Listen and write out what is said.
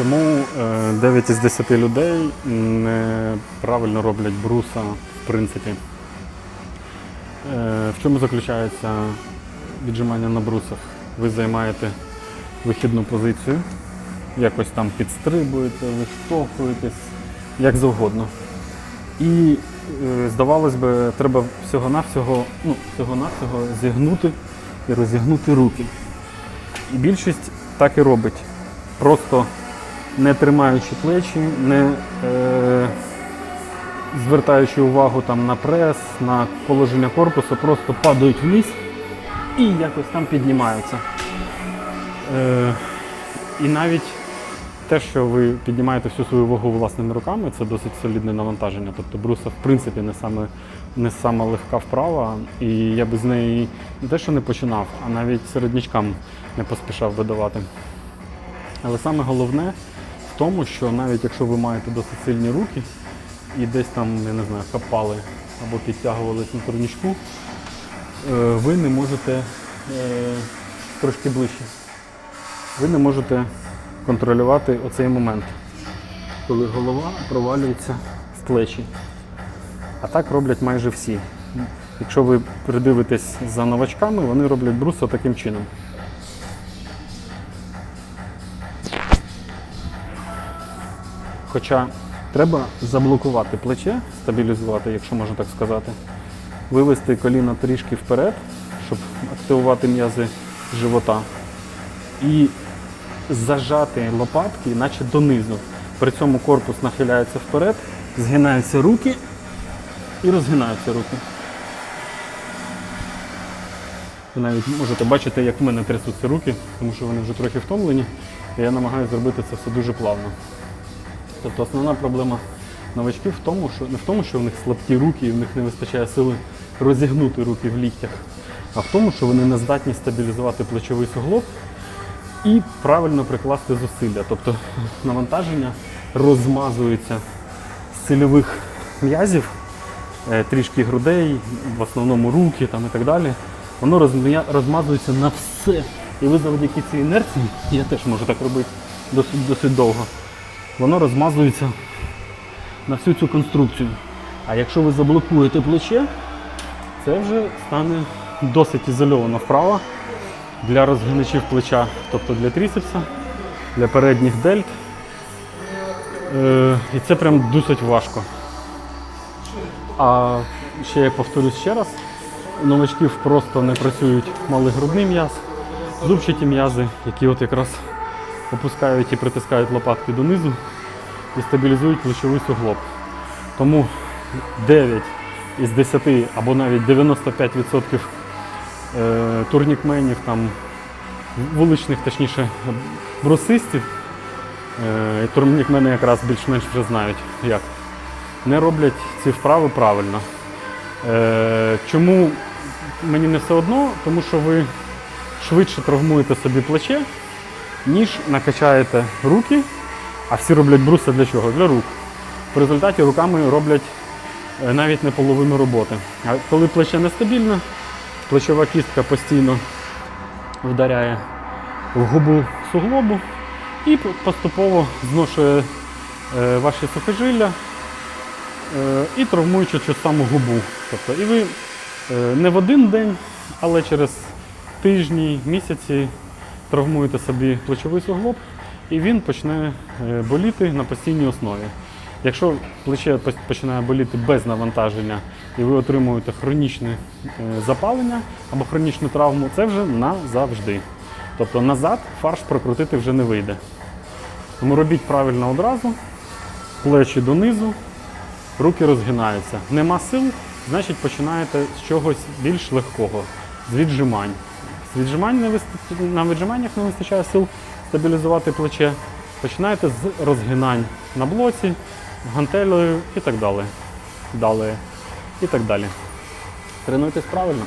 Чому е, 9 із 10 людей неправильно роблять бруса в принципі? Е, В чому заключається віджимання на брусах? Ви займаєте вихідну позицію, якось там підстрибуєте, виштовхуєтесь, як завгодно. І е, здавалось би, треба всього-навсього, ну, всього-навсього зігнути і розігнути руки. І більшість так і робить. Просто не тримаючи плечі, не е, звертаючи увагу там, на прес, на положення корпусу, просто падають вниз і якось там піднімаються. Е, і навіть те, що ви піднімаєте всю свою вагу власними руками, це досить солідне навантаження. Тобто бруса, в принципі, не саме, не саме легка вправа, і я би з неї не те, що не починав, а навіть середнячкам не поспішав видавати. Але саме головне тому, що навіть якщо ви маєте досить сильні руки і десь там, я не знаю, хапали або підтягувались на турнічку, е, ви не можете е, трошки ближче. Ви не можете контролювати оцей момент, коли голова провалюється в плечі. А так роблять майже всі. Якщо ви придивитесь за новачками, вони роблять бруса таким чином. Хоча треба заблокувати плече, стабілізувати, якщо можна так сказати, вивести коліна трішки вперед, щоб активувати м'язи живота, і зажати лопатки, наче донизу. При цьому корпус нахиляється вперед, згинаються руки і розгинаються руки. Ви навіть можете бачити, як в мене трясуться руки, тому що вони вже трохи втомлені, і я намагаюся зробити це все дуже плавно. Тобто основна проблема новачків в тому, що не в тому, що в них слабкі руки і в них не вистачає сили розігнути руки в ліктях, а в тому, що вони не здатні стабілізувати плечовий суглоб і правильно прикласти зусилля. Тобто навантаження розмазується з цільових м'язів, е, трішки грудей, в основному руки там, і так далі. Воно розмазується на все. І ви завдяки цій інерції, я теж можу так робити досить, досить довго, воно розмазується на всю цю конструкцію. А якщо ви заблокуєте плече, це вже стане досить ізольована вправа для розгиначів плеча, тобто для трісепса, для передніх дельт. Е, і це прям досить важко. А ще я повторюсь ще раз, у новачків просто не працюють малий грудний м'яз, зубчаті м'язи, які от якраз опускають і притискають лопатки донизу і стабілізують плечовий суглоб. Тому 9 із 10 або навіть 95% е, турнікменів, там, вуличних, точніше, брусистів, е, турнікмени якраз більш-менш вже знають, як, не роблять ці вправи правильно. Е, чому мені не все одно? Тому що ви швидше травмуєте собі плече, ніж накачаєте руки, а всі роблять бруси для чого? Для рук. В результаті руками роблять е, навіть не половину роботи. А коли плече нестабільне, плечова кістка постійно вдаряє в губу суглобу і поступово зношує е, ваші сухожилля е, і травмуючи цю саму губу. Тобто, і ви не в один день, але через тижні, місяці травмуєте собі плечовий суглоб, і він почне е, боліти на постійній основі. Якщо плече починає боліти без навантаження і ви отримуєте хронічне е, запалення або хронічну травму, це вже назавжди. Тобто назад фарш прокрутити вже не вийде. Тому робіть правильно одразу, плечі донизу, руки розгинаються. Нема сил, значить починаєте з чогось більш легкого, з віджимань. Віджимань не вистачає, на віджиманнях не вистачає сил стабілізувати плече. Починаєте з розгинань на блоці, гантелею і так далі. Далі. І так далі. Тренуйтесь правильно.